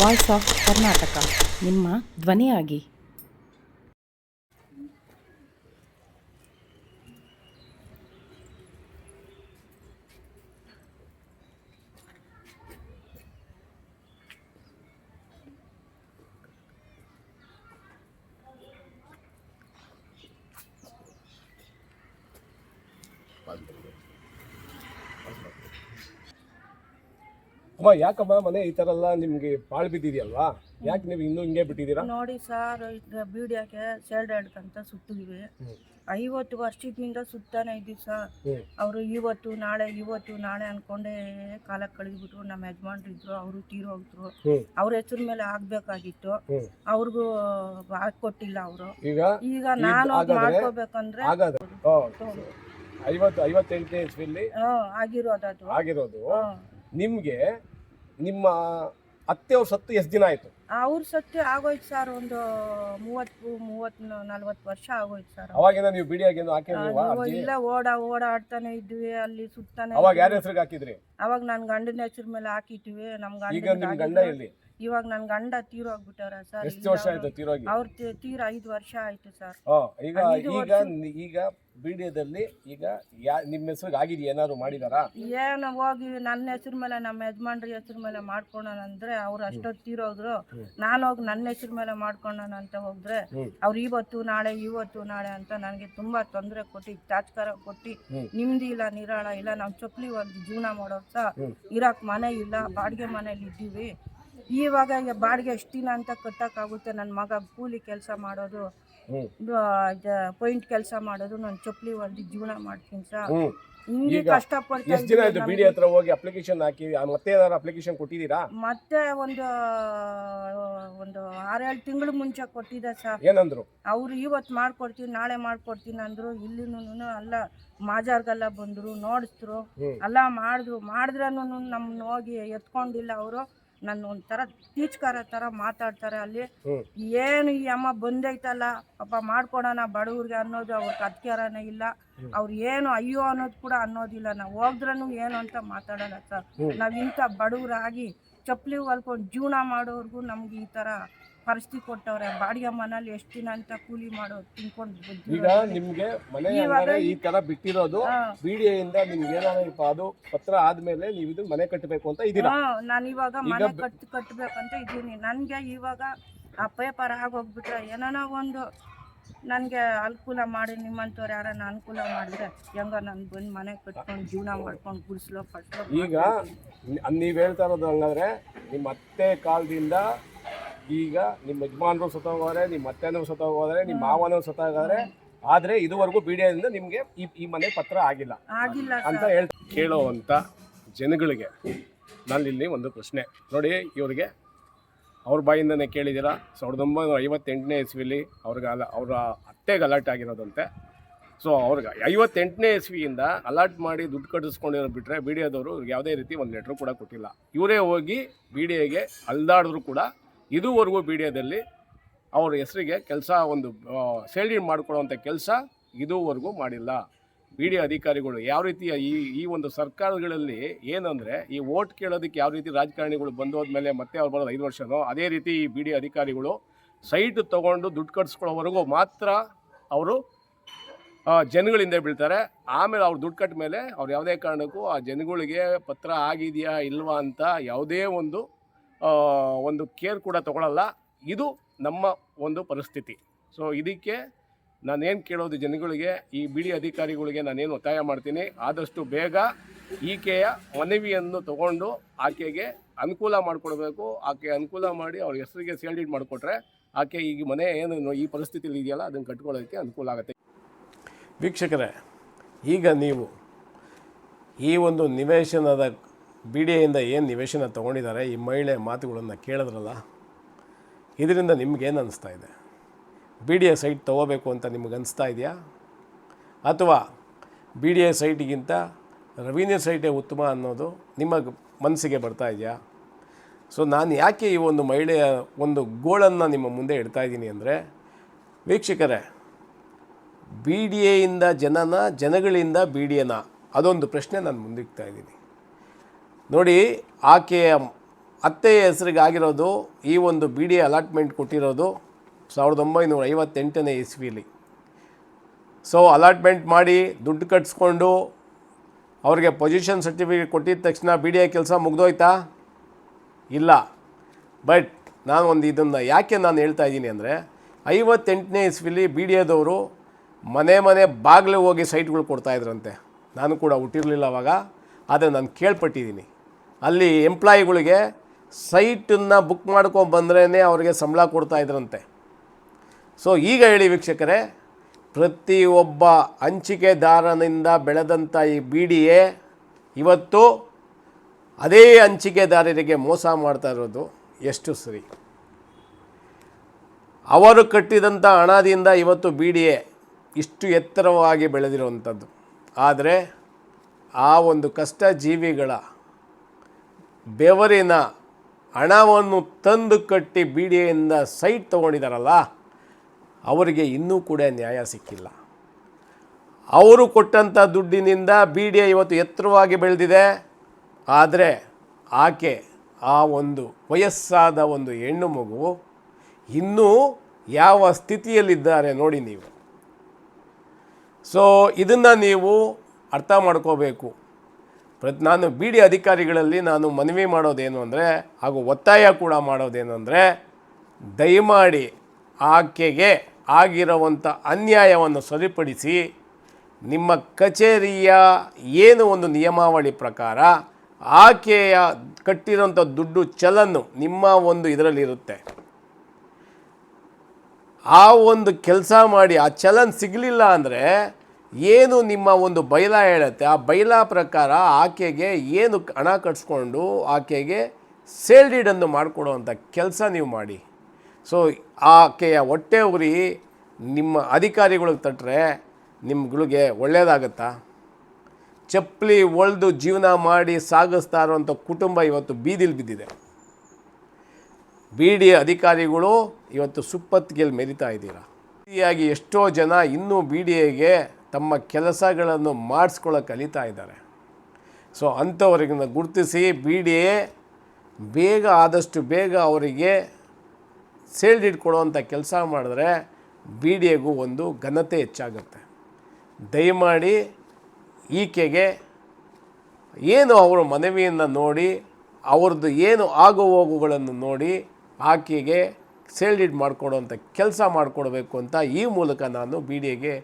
Voice of Karnataka. ನಿಮ್ಮ ಧ್ವನಿಯಾಗಿ ಅಮ್ಮ ಯಾಕಮ್ಮ ಮನೆ ಈ ಥರ ಎಲ್ಲ ನಿಮಗೆ ಪಾಳು ಬಿದ್ದಿದೆಯಲ್ವಾ? ಯಾಕೆ ನೀವು ಇನ್ನೂ ಹಿಂಗೆ ಬಿಟ್ಟಿದ್ದೀರಾ? ನೋಡಿ ಸರ್ ಬೀಡಿಯಾಕೆ ಸೇಲ್ಡ್ ಹಿಡ್ಕಂತ ಸುತ್ತಿದ್ವಿ. ಐವತ್ತು ವರ್ಷದಿಂದ ಸುತ್ತಾನೆ ಇದ್ದೀವಿ ಸರ್. ಅವರು ಇವತ್ತು ನಾಳೆ ಇವತ್ತು ನಾಳೆ ಅನ್ಕೊಂಡೇ ಕಾಲ ಕಳೆದ್ಬಿಟ್ರು. ನಮ್ಮ ಯಜಮಾನ್ರು ಇದ್ರು ಅವರು ತೀರೋಗ್ರು ಹ್ಮ್. ಅವ್ರ ಹೆಸರು ಮೇಲೆ ಆಗ್ಬೇಕಾಗಿತ್ತು. ಅವ್ರಿಗೂ ಕೊಟ್ಟಿಲ್ಲ ಅವರು. ಈಗ? ಈಗ ನಾನು ಮಾಡ್ಕೋಬೇಕಂದ್ರೆ ಐವತ್ತು ಐವತ್ತೆಂಟನೇ ಇಸ್ವಿಲಿ ಆಗಿರೋದು ಆಗಿರೋದು. ನಿಮ್ಗೆ ನಿಮ್ಮ ಅತ್ತೆಯವ್ರ ಸತ್ತು ಎಷ್ಟು ದಿನ ಆಯ್ತು? ಅವ್ರ ಸತ್ಯ ಆಗೋಯ್ತು ಸರ್ ಒಂದು ಮೂವತ್ತು ಮೂವತ್ ನಲ್ವತ್ತು ವರ್ಷ ಆಗೋಯ್ತು ಸರ್ ಅವಾಗಿಂದ ನೀವು ಹಾಕಿಲ್ವಾ ಅಯ್ಯೋ, ಇಲ್ಲ ಓಡ ಓಡಾಡ್ತಾನೆ ಇದ್ವಿ ಅಲ್ಲಿ ಸುತ್ತಾನೆ ಅವಾಗ ಯಾರ. ಹೆಸರಿಗೆ ಹಾಕಿದ್ರಿ? ಅವಾಗ ನನ್ ಗಂಡನ ಹೆಸರು ಮೇಲೆ ಹಾಕಿಟ್ಟಿವಿ ನಮ್ ಈಗ ಗಂಡ ಗಂಡ ಎಲ್ಲಿ? ಇವಾಗ ನನ್ ಗಂಡ ತೀರೋಗ್ಬಿಟ್ಟಾರ ಸರ್ ಎಷ್ಟು ವರ್ಷ ಆಯ್ತು ತೀರೋಗಿ ಅವ್ರ ತೀರ ಐದು ವರ್ಷ ಆಯ್ತು ಸರ್. ಹಾ ಈಗ ಐದು ಈಗ ಈಗ ಬಿಡಿಯದಲ್ಲಿ ಈಗ ಯಾ ನಿಮ್ಮ ಹೆಸರಿಗೆ ಆಗಿದೆಯಾ? ಏನಾದ್ರು ಮಾಡಿದಾರಾ? ಏನು ಹೋಗಿ ನನ್ನ ಹೆಸರು ಮೇಲೆ ನಮ್ಮ ಯಜಮಾನ್ರ ಹೆಸರು ಮೇಲೆ ಮಾಡ್ಕೊಳೋಣ ಅಂದ್ರೆ ಅವ್ರು ಅಷ್ಟೊತ್ತು ತೀರೋದ್ರು ನಾನು ಹೋಗಿ ನನ್ನ ಹೆಸರು ಮೇಲೆ ಮಾಡ್ಕೊಂಡೋಣ ಅಂತ ಹೋದ್ರೆ. ಅವ್ರು ಇವತ್ತು ನಾಳೆ ಇವತ್ತು ನಾಳೆ ಅಂತ ನನಗೆ ತುಂಬಾ ತೊಂದರೆ ಕೊಟ್ಟು ತಾತ್ಕಾರ ಕೊಟ್ಟು ನಿಮ್ದು ಇಲ್ಲ ನಿರಾಳ ಇಲ್ಲ ನಾವು ಚೊಕ್ಲಿ ಒಂದು ಜೀವನ ಮಾಡೋದು ಸಹ. ಇರಕ್ ಮನೆ ಇಲ್ಲ ಬಾಡಿಗೆ ಮನೇಲಿ ಇದ್ದೀವಿ. ಇವಾಗ ಈಗ ಬಾಡಿಗೆ ಎಷ್ಟು ದಿನ ಅಂತ ಕಟ್ಟಕ್ಕಾಗುತ್ತೆ? ನನ್ನ ಮಗ ಕೂಲಿ ಕೆಲಸ ಮಾಡೋದು ಪಾಯಿಂಟ್ ಕೆಲಸ ಮಾಡೋದು ನಾನು ಚೊಪ್ಲಿ ಹೊಲ್ದು ಜೀವನ ಮಾಡ್ತೀನಿ ಸರ್ ಹಿಂಗೆ ಈಗ ಕಷ್ಟಪಡ್ತಾ ಎಷ್ಟು ದಿನ ಆಯ್ತು ಇದ್ದೀವಿ ಬಿಡಿ ಹತ್ರ ಹೋಗಿ ಅಪ್ಲಿಕೇಶನ್ ಹಾಕಿ ಆ ಮತ್ತೆ ಏನಾದ್ರು ಅಪ್ಲಿಕೇಶನ್ ಕೊಟ್ಟಿದ್ದೀರಾ? ಮತ್ತೆ ಒಂದು ಒಂದು ಆರೇಳು ತಿಂಗಳು ಮುಂಚೆ ಕೊಟ್ಟಿದ್ದೆ ಸರ್. ಏನಂದ್ರು? ಅವ್ರು ಇವತ್ತು ಮಾಡ್ಕೊಡ್ತೀನಿ ನಾಳೆ ಮಾಡ್ಕೊಡ್ತೀನಿ ಅಂದ್ರು ಇಲ್ಲಿನೂ ಅಲ್ಲ ಮಾಜಾರ್ಗೆಲ್ಲ ಬಂದರು ನೋಡಿಸ್ರು ಹ್ಮ್. ಎಲ್ಲ ಮಾಡಿದ್ರು ಮಾಡಿದ್ರೂ ನಮ್ಮನ್ನ ಹೋಗಿ ಎತ್ಕೊಂಡಿಲ್ಲ ಅವರು. ನನ್ನ ಒಂಥರ ಟೀಚ್ಕಾರ ಥರ ಮಾತಾಡ್ತಾರೆ ಅಲ್ಲಿ. ಏನು ಈ ಅಮ್ಮ ಬಂದೈತಲ್ಲ ಪಾಪ ಮಾಡ್ಕೊಡೋಣ ಬಡವ್ರಿಗೆ ಅನ್ನೋದು ಅವ್ರ ಅಧಿಕಾರನೇ ಇಲ್ಲ. ಅವ್ರು ಏನು ಅಯ್ಯೋ ಅನ್ನೋದು ಕೂಡ ಅನ್ನೋದಿಲ್ಲ. ನಾವು ಹೋದ್ರೂ ಏನು ಅಂತ ಮಾತಾಡೋಣ ಸರ್. ನಾವು ಇಂಥ ಬಡವರಾಗಿ ಚಪ್ಪಲಿ ಹೊಲ್ಕೊಂಡು ಜೀವನ ಮಾಡೋರ್ಗು ನಮ್ಗೆ ಈ ಥರ ಪರಿಸ್ಥಿತಿ ಕೊಟ್ಟವ್ರೆ. ಬಾಡಿಗೆ ಮನೇಲಿ ಎಷ್ಟು ದಿನ ಅಂತ ಕೂಲಿ ಮಾಡೋ ತಿನ್ಕೊಂಡು ಈಗ ನಿಮ್ಗೆ ಮನೆ ಈ ತರ ಬಿಟ್ಟಿರೋದು. ಬಿಡಿಯಿಂದ ನಿಮ್ಗೆ ಏನಾದ್ರು ಅದು ಪತ್ರ ಆದ್ಮೇಲೆ ನೀವು ಇದು ಮನೆ ಕಟ್ಟಬೇಕು ಅಂತ ಇದೀರಾ ನಾನು ಇವಾಗ ಮನೆ ಕಟ್ ಕಟ್ಟಬೇಕಂತ ಇದ್ದೀನಿ. ನನಗೆ ಇವಾಗ ಆ ಪೇಪರ್ ಆಗೋಗ್ಬಿಟ್ರೆ ಏನೋ ಒಂದು ನನಗೆ ಅನುಕೂಲ ಮಾಡಿ ನಿಮ್ಮಂಥವ್ರು ಯಾರನ್ನ ಅನುಕೂಲ ಮಾಡಿದ್ರೆ ಹೆಂಗ ನಾನು ಬಂದು ಮನೆ ಕಟ್ಕೊಂಡು ಜೀವನ ಮಾಡ್ಕೊಂಡು ಗುಡಿಸ್ಲೋ ಪಟ್ಲೋ ಈಗ ನೀವು ನೀವ್ ಹೇಳ್ತಾ ಇರೋದು ಹಂಗಾದ್ರೆ ನಿಮ್ಮ ಅತ್ತೆ ಕಾಲದಿಂದ ಈಗ ನಿಮ್ಮ ಯಜಮಾನರು ಸತ್ತೋಗೋದ್ರೆ ನಿಮ್ಮ ಅತ್ತೆನೂ ಸತ್ತೋಗೋದ್ರೆ ನಿಮ್ಮ ಮಾವನೂ ಸತ್ತೋಗಾದ್ರೆ ಆದ್ರೆ ಇದುವರೆಗೂ ಬಿಡಿಯಿಂದ ನಿಮ್ಗೆ ಈ ಈ ಮನೆ ಪತ್ರ ಆಗಿಲ್ಲ. ಆಗಿಲ್ಲ ಅಂತ ಹೇಳ ಕೇಳೋವಂಥ ಜನಗಳಿಗೆ ಇಲ್ಲಿ ಒಂದು ಪ್ರಶ್ನೆ. ನೋಡಿ ಇವರಿಗೆ ಅವ್ರ ಬಾಯಿಂದನೇ ಕೇಳಿದ್ದೀರಾ? ಸಾವಿರದ ಒಂಬೈನೂರ ಐವತ್ತೆಂಟನೇ ಇಸ್ವಿಲಿ ಅವ್ರಿಗೆ ಅಲ ಅವರ ಅತ್ತೆಗೆ ಅಲರ್ಟ್ ಆಗಿರೋದಂತೆ. ಸೊ ಅವ್ರಿಗೆ ಐವತ್ತೆಂಟನೇ ಇಸ್ವಿಯಿಂದ ಅಲರ್ಟ್ ಮಾಡಿ ದುಡ್ಡು ಕಟ್ಟಿಸ್ಕೊಂಡಿರೋ ಬಿಟ್ಟರೆ ಬಿ ಡಿ ಎದವರು ಯಾವುದೇ ರೀತಿ ಒಂದು ಲೆಟ್ರ್ ಕೂಡ ಕೊಟ್ಟಿಲ್ಲ. ಇವರೇ ಹೋಗಿ ಬಿ ಡಿ ಎಗೆ ಅಲ್ದಾಡಿದ್ರು ಕೂಡ ಇದುವರೆಗೂ ಬಿ ಡಿ ಎದಲ್ಲಿ ಅವ್ರ ಹೆಸರಿಗೆ ಕೆಲಸ ಒಂದು ಸೇಲ್ಡಿ ಮಾಡಿಕೊಡುವಂಥ ಕೆಲಸ ಇದುವರೆಗೂ ಮಾಡಿಲ್ಲ. ಬಿ ಡಿ ಅಧಿಕಾರಿಗಳು ಯಾವ ರೀತಿಯ ಈ ಈ ಒಂದು ಸರ್ಕಾರಗಳಲ್ಲಿ ಏನಂದರೆ, ಈ ವೋಟ್ ಕೇಳೋದಕ್ಕೆ ಯಾವ ರೀತಿ ರಾಜಕಾರಣಿಗಳು ಬಂದು ಹೋದ್ಮೇಲೆ ಮತ್ತೆ ಅವ್ರು ಬರೋದು ಐದು ವರ್ಷನೋ, ಅದೇ ರೀತಿ ಈ ಬಿ ಡಿ ಅಧಿಕಾರಿಗಳು ಸೈಟ್ ತೊಗೊಂಡು ದುಡ್ಡು ಕಟ್ಸ್ಕೊಳ್ಳೋವರೆಗೂ ಮಾತ್ರ ಅವರು ಜನಗಳಿಂದ ಬೀಳ್ತಾರೆ. ಆಮೇಲೆ ಅವ್ರು ದುಡ್ಡು ಕಟ್ಟ ಮೇಲೆ ಅವ್ರು ಯಾವುದೇ ಕಾರಣಕ್ಕೂ ಆ ಜನಗಳಿಗೆ ಪತ್ರ ಆಗಿದೆಯಾ ಇಲ್ವಾ ಅಂತ ಯಾವುದೇ ಒಂದು ಒಂದು ಕೇರ್ ಕೂಡ ತಗೊಳ್ಳಲ್ಲ ಇದು ನಮ್ಮ ಒಂದು ಪರಿಸ್ಥಿತಿ. ಸೊ ಇದಕ್ಕೆ ನಾನೇನು ಕೇಳೋದು ಜನಗಳಿಗೆ, ಈ ಬಿಡಿ ಅಧಿಕಾರಿಗಳಿಗೆ ನಾನೇನು ಒತ್ತಾಯ ಮಾಡ್ತೀನಿ, ಆದಷ್ಟು ಬೇಗ ಈಕೆಯ ಮನವಿಯನ್ನು ತಗೊಂಡು ಆಕೆಗೆ ಅನುಕೂಲ ಮಾಡಿಕೊಡ್ಬೇಕು. ಆಕೆ ಅನುಕೂಲ ಮಾಡಿ ಅವ್ರ ಹೆಸರಿಗೆ ಸೇಲ್ಡಿಡ್ ಮಾಡಿಕೊಟ್ರೆ ಆಕೆ ಈಗ ಮನೆ ಏನು ಈ ಪರಿಸ್ಥಿತಿಲಿ ಇದೆಯಲ್ಲ, ಅದನ್ನು ಕಟ್ಕೊಳ್ಳೋದಕ್ಕೆ ಅನುಕೂಲ ಆಗುತ್ತೆ. ವೀಕ್ಷಕರೇ, ಈಗ ನೀವು ಈ ಒಂದು ನಿವೇಶನದ ಬಿ ಡಿ ಎಯಿಂದ ಏನು ನಿವೇಶನ ತೊಗೊಂಡಿದ್ದಾರೆ ಈ ಮಹಿಳೆ ಮಾತುಗಳನ್ನು ಕೇಳಿದ್ರಲ್ಲ, ಇದರಿಂದ ನಿಮಗೇನು ಅನಿಸ್ತಾ ಇದೆ? ಬಿ ಡಿ ಎ ಸೈಟ್ ತೊಗೋಬೇಕು ಅಂತ ನಿಮಗೆ ಅನಿಸ್ತಾ ಇದೆಯಾ? ಅಥವಾ ಬಿ ಡಿ ಎ ಸೈಟಿಗಿಂತ ರೆವಿನ್ಯೂ ಸೈಟೇ ಉತ್ತಮ ಅನ್ನೋದು ನಿಮ್ಮ ಮನಸ್ಸಿಗೆ ಬರ್ತಾ ಇದೆಯಾ? ಸೊ ನಾನು ಯಾಕೆ ಈ ಒಂದು ಮಹಿಳೆಯ ಒಂದು ಗೋಳನ್ನು ನಿಮ್ಮ ಮುಂದೆ ಇಡ್ತಾ ಇದ್ದೀನಿ ಅಂದರೆ, ವೀಕ್ಷಕರೇ, ಬಿ ಡಿ ಎಯಿಂದ ಜನನ, ಜನಗಳಿಂದ ಬಿ ಡಿ ಎನ ಅದೊಂದು ಪ್ರಶ್ನೆ ನಾನು ಮುಂದಿಕ್ತಾ ಇದ್ದೀನಿ. ನೋಡಿ, ಆಕೆಯ ಅತ್ತೆಯ ಹೆಸರಿಗಾಗಿರೋದು ಈ ಒಂದು ಬಿ ಡಿ ಅಲಾಟ್ಮೆಂಟ್ ಕೊಟ್ಟಿರೋದು ಸಾವಿರದ ಒಂಬೈನೂರ ಐವತ್ತೆಂಟನೇ ಇಸ್ವಿಲಿ. ಸೊ ಅಲಾಟ್ಮೆಂಟ್ ಮಾಡಿ ದುಡ್ಡು ಕಟ್ಸ್ಕೊಂಡು ಅವ್ರಿಗೆ ಪೊಸಿಷನ್ ಸರ್ಟಿಫಿಕೇಟ್ ಕೊಟ್ಟಿದ ತಕ್ಷಣ ಬಿ ಡಿ ಐ ಕೆಲಸ ಮುಗ್ದೋಯ್ತಾ? ಇಲ್ಲ. ಬಟ್ ನಾನು ಒಂದು ಇದನ್ನು ಯಾಕೆ ನಾನು ಹೇಳ್ತಾ ಇದ್ದೀನಿ ಅಂದರೆ, ಐವತ್ತೆಂಟನೇ ಇಸ್ವಿಲಿ ಬಿ ಡಿ ಎದವರು ಮನೆ ಮನೆ ಬಾಗಿಲು ಹೋಗಿ ಸೈಟ್ಗಳು ಕೊಡ್ತಾಯಿದ್ರಂತೆ ನಾನು ಕೂಡ ಹುಟ್ಟಿರಲಿಲ್ಲ ಅವಾಗ, ಆದರೆ ನಾನು ಕೇಳ್ಪಟ್ಟಿದ್ದೀನಿ. ಅಲ್ಲಿ ಎಂಪ್ಲಾಯಿಗಳಿಗೆ ಸೈಟನ್ನು ಬುಕ್ ಮಾಡ್ಕೊಂಡು ಅವರಿಗೆ ಸಂಬಳ ಸಂಬಳ ಕೊಡ್ತಾಯಿದ್ರಂತೆ ಸೊ ಈಗ ಹೇಳಿ ವೀಕ್ಷಕರೇ, ಪ್ರತಿಯೊಬ್ಬ ಹಂಚಿಕೆದಾರನಿಂದ ಬೆಳೆದಂಥ ಈ ಬಿ ಡಿ ಎ ಇವತ್ತು ಅದೇ ಹಂಚಿಕೆದಾರರಿಗೆ ಮೋಸ ಮಾಡ್ತಾ ಇರೋದು ಎಷ್ಟು ಸರಿ. ಅವರು ಕಟ್ಟಿದಂಥ ಹಣದಿಂದ ಇವತ್ತು ಬಿ ಡಿ ಎ ಇಷ್ಟು ಎತ್ತರವಾಗಿ ಬೆಳೆದಿರುವಂಥದ್ದು ಆದರೆ ಆ ಒಂದು ಕಷ್ಟ ಜೀವಿಗಳ ಬೆವರಿನ ಹಣವನ್ನು ತಂದು ಕಟ್ಟಿ ಬಿ ಡಿ ಎಯಿಂದ ಸೈಟ್ ತೊಗೊಂಡಿದ್ದಾರಲ್ಲ ಅವರಿಗೆ ಇನ್ನೂ ಕೂಡ ನ್ಯಾಯ ಸಿಕ್ಕಿಲ್ಲ. ಅವರು ಕೊಟ್ಟಂಥ ದುಡ್ಡಿನಿಂದ ಬಿ ಡಿ ಎ ಇವತ್ತು ಎತ್ತರವಾಗಿ ಬೆಳೆದಿದೆ. ಆದರೆ ಆಕೆ ಆ ಒಂದು ವಯಸ್ಸಾದ ಒಂದು ಹೆಣ್ಣು ಮಗು ಇನ್ನೂ ಯಾವ ಸ್ಥಿತಿಯಲ್ಲಿದ್ದಾರೆ ನೋಡಿ ನೀವು. ಸೊ ಇದನ್ನು ನೀವು ಅರ್ಥ ಮಾಡ್ಕೋಬೇಕು. ನಾನು ಬಿ ಡಿ ಅಧಿಕಾರಿಗಳಲ್ಲಿ ನಾನು ಮನವಿ ಮಾಡೋದೇನು ಅಂದರೆ, ಹಾಗೂ ಒತ್ತಾಯ ಕೂಡ ಮಾಡೋದೇನು ಅಂದರೆ, ದಯಮಾಡಿ ಆಕೆಗೆ ಆಗಿರುವಂಥ ಅನ್ಯಾಯವನ್ನು ಸರಿಪಡಿಸಿ ನಿಮ್ಮ ಕಚೇರಿಯ ಏನು ಒಂದು ನಿಯಮಾವಳಿ ಪ್ರಕಾರ ಆಕೆಯ ಕಟ್ಟಿರೋಂಥ ದುಡ್ಡು ಚಲನ್ನು ನಿಮ್ಮ ಒಂದು ಇದರಲ್ಲಿರುತ್ತೆ ಆ ಒಂದು ಕೆಲಸ ಮಾಡಿ, ಆ ಚಲನ್ ಸಿಗಲಿಲ್ಲ ಅಂದರೆ ಏನು ನಿಮ್ಮ ಒಂದು ಬೈಲ ಹೇಳುತ್ತೆ? ಆ ಬೈಲ ಪ್ರಕಾರ ಆಕೆಗೆ ಏನು ಹಣ ಕಟ್ಸ್ಕೊಂಡು ಆಕೆಗೆ ಸೇಲ್ ಡೀಡನ್ನು ಮಾಡಿಕೊಡುವಂಥ ಕೆಲಸ ನೀವು ಮಾಡಿ. ಸೊ ಆಕೆಯ ಹೊಟ್ಟೆ ಉರಿ ನಿಮ್ಮ ಅಧಿಕಾರಿಗಳಿಗೆ ತಟ್ಟರೆ ನಿಮ್ಗಳಿಗೆ ಒಳ್ಳೆಯದಾಗುತ್ತಾ ಚಪ್ಪಲಿ ಒಳ್ದು ಜೀವನ ಮಾಡಿ ಸಾಗಿಸ್ತಾ ಇರುವಂಥ ಕುಟುಂಬ ಇವತ್ತು ಬೀದಿಲಿ ಬಿದ್ದಿದೆ. ಬಿ ಅಧಿಕಾರಿಗಳು ಇವತ್ತು ಸುಪ್ಪತ್ತಿಗೆಯಲ್ಲಿ ಮೆರಿತಾ ಇದ್ದೀರಾ? ಆಗಿ ಎಷ್ಟೋ ಜನ ಇನ್ನೂ ಬಿ ಡಿ ಎಗೆ ತಮ್ಮ ಕೆಲಸಗಳನ್ನು ಮಾಡಿಸ್ಕೊಳ್ಳೋ ಕಲಿತಾ ಇದ್ದಾರೆ. ಸೊ ಅಂಥವರಿಗನ್ನು ಗುರುತಿಸಿ ಬಿ ಡಿ ಎ ಬೇಗ ಆದಷ್ಟು ಬೇಗ ಅವರಿಗೆ ಸೇಲ್ ಡೀಡ್ ಕೆಲಸ ಮಾಡಿದ್ರೆ ಬಿ ಡಿ ಎಗೂ ಒಂದು ಘನತೆ ಹೆಚ್ಚಾಗುತ್ತೆ. ದಯಮಾಡಿ ಈಕೆಗೆ ಏನು ಅವರ ಮನವಿಯನ್ನು ನೋಡಿ, ಅವ್ರದ್ದು ಏನು ಆಗು ಹೋಗುಗಳನ್ನು ನೋಡಿ ಆಕೆಗೆ ಸೇರ್ಡಿಡ್ ಮಾಡಿಕೊಡೋ ಅಂಥ ಕೆಲಸ ಮಾಡಿಕೊಡ್ಬೇಕು ಅಂತ ಈ ಮೂಲಕ ನಾನು ಬಿ ಡಿ ಎಗೆ